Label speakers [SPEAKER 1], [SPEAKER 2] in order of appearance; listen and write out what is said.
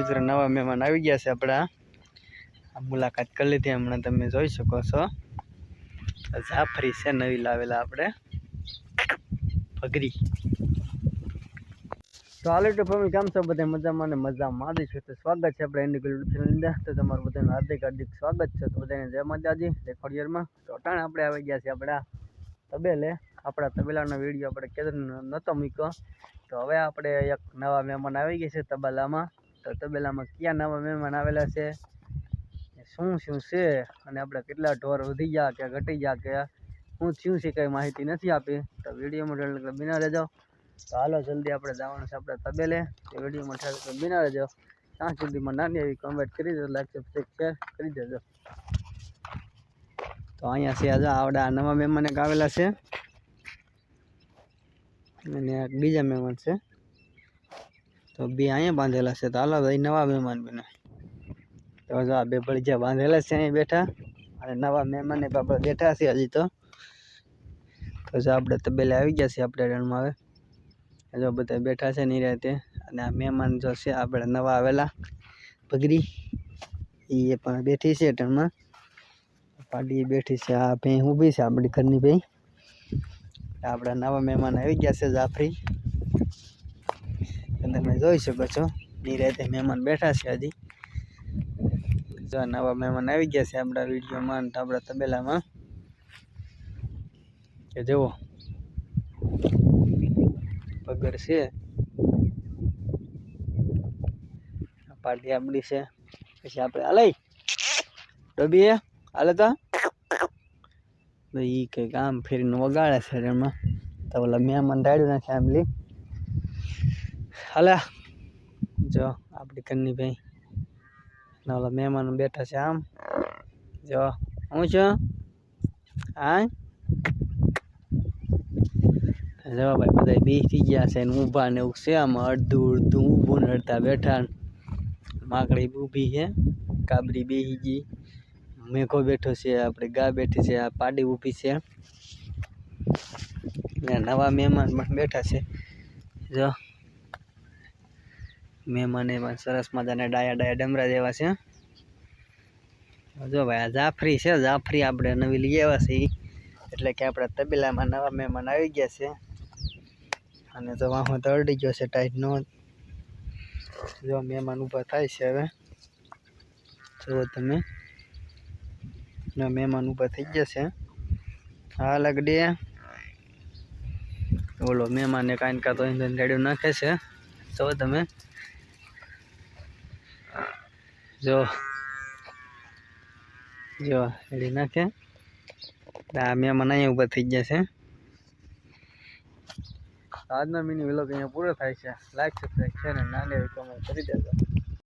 [SPEAKER 1] મિત્રો, નવા મહેમાન આવી ગયા છે આપણા. મુલાકાત કરી લીધી હમણાં તમે જોઈ શકો છો. જાફરી છે નવી લાવેલા આપણે. ભગરી. તો હાલ તો ફેમિલી છો? બધા મજામાં ને મજામાં. જ છે તો સ્વાગત છે આપણે ઇન્ડિગલ ચેનલ અંદર. તો તમારું બધાનું હાર્દિક હાર્દિક સ્વાગત છે. તો બધાને જય માતાજી, જય ખોડિયારમાં. તો અટાણે આપણે આવી ગયા છીએ આપણા તબેલે. આપણા તબેલાનો વીડિયો આપણે કેદર નહોતો મૂક્યો. તો હવે આપણે એક નવા મહેમાન આવી ગયા છે તબેલામાં. તો તબેલામાં કયા નવા મહેમાન આવેલા છે? શું શું છે? અને આપણે કેટલા ઢોર વધી ગયા કે ઘટી ગયા કે શું થયું છે કંઈ માહિતી નથી આપી. તો વિડીયોમાં એટલે બિના રહેજો. તો હાલો જલ્દી આપણે જવાનું છે આપણે તબેલે. તો વિડીયોમાં ઠેર બિના રહેજો. ત્યાં સુધીમાં નાની એવી કમેન્ટ કરી દેજો લાઈક સબસ્ક્રાઈબ શેર કરી દેજો. તો અહીંયા છે આજે આવડા નવા મહેમાન એક આવેલા છે. અને બીજા મહેમાન છે. તો બે અહીંયા બાંધેલા છે, તો હાલો ભાઈ નવા મહેમાન બને. તો જો આ બે ભળિયા બાંધેલા છે અહીં બેઠા, અને નવા મહેમાન આપણે બેઠા છે હજી તો. તો જો આપણે તબેલે આવી ગયા છીએ આપણે રણમાં હવે. જો બધા બેઠા છે નહીં રાતે અને આ મહેમાન જો છે આપણે નવા આવેલા. પગરી એ પણ બેઠી છે ટણમાં પાડી બેઠી છે, આ ભેં ઊભી છે આપણી ઘરની ભેં આપણા નવા મહેમાન આવી ગયા છે જાફરી. તમે જોઈ શકો છો ની રાતે મહેમાન બેઠા છે હજી. જો નવા મહેમાન આવી ગયા છે આપણા વિડીયોમાં આપણા તબેલામાં. કે જુઓ પગર છે. પાર્ટી આપણી છે. પછી આપણે હાલે. ડબી હાલે તો? એ કંઈક આમ ફેરીને વગાડે છે એમાં તો ઓલા મહેમાન ડાળ્યું નથી આમ હાલે. જો, આપણી ઘરની ભાઈ. ઓલા મહેમાનો બેઠા છે આમ. જો, હું છું? હા? જવા ભાઈ બધા બેસી ગયા છે ને ઊભા ને એવું છે આમ અડધું અડધું ઊભું ને અડધા બેઠા માકડી ઊભી છે, કાબરી બેસી ગઈ. મેઘો બેઠો છે, આપણે ગા બેઠી છે, આ પાડી ઊભી છે. નવા મહેમાન પણ બેઠા છે. જો મહેમાન એમાં સરસ મજાના ડાયા ડાયા ડમરા જેવા છે જો ભાઈ, આ જાફરી છે, જાફરી આપણે નવી લઈ આવ્યા છે એટલે કે આપણા તબેલામાં નવા મહેમાન આવી ગયા છે. અને તો વાહો તો અડી ગયો છે ટાઈટનો જો મહેમાન ઊભા થાય છે હવે. જુઓ તમે. મહેમાન ઊભા થઈ ગયા છે. હા લગડી ઓલો મહેમાને કાંઈ કાં તો રેડિયો નાખે છે. જુઓ તમે? જો. જો, રેડી નાખે. મને અહીંયા ઊભા થઈ ગયા છે. આજનો મિની વ્લોગ અહીંયા પૂરો થાય છે. લાઈક સબસ્ક્રાઈબ છે ને નાની એવી કમેન્ટ કરી દેજો.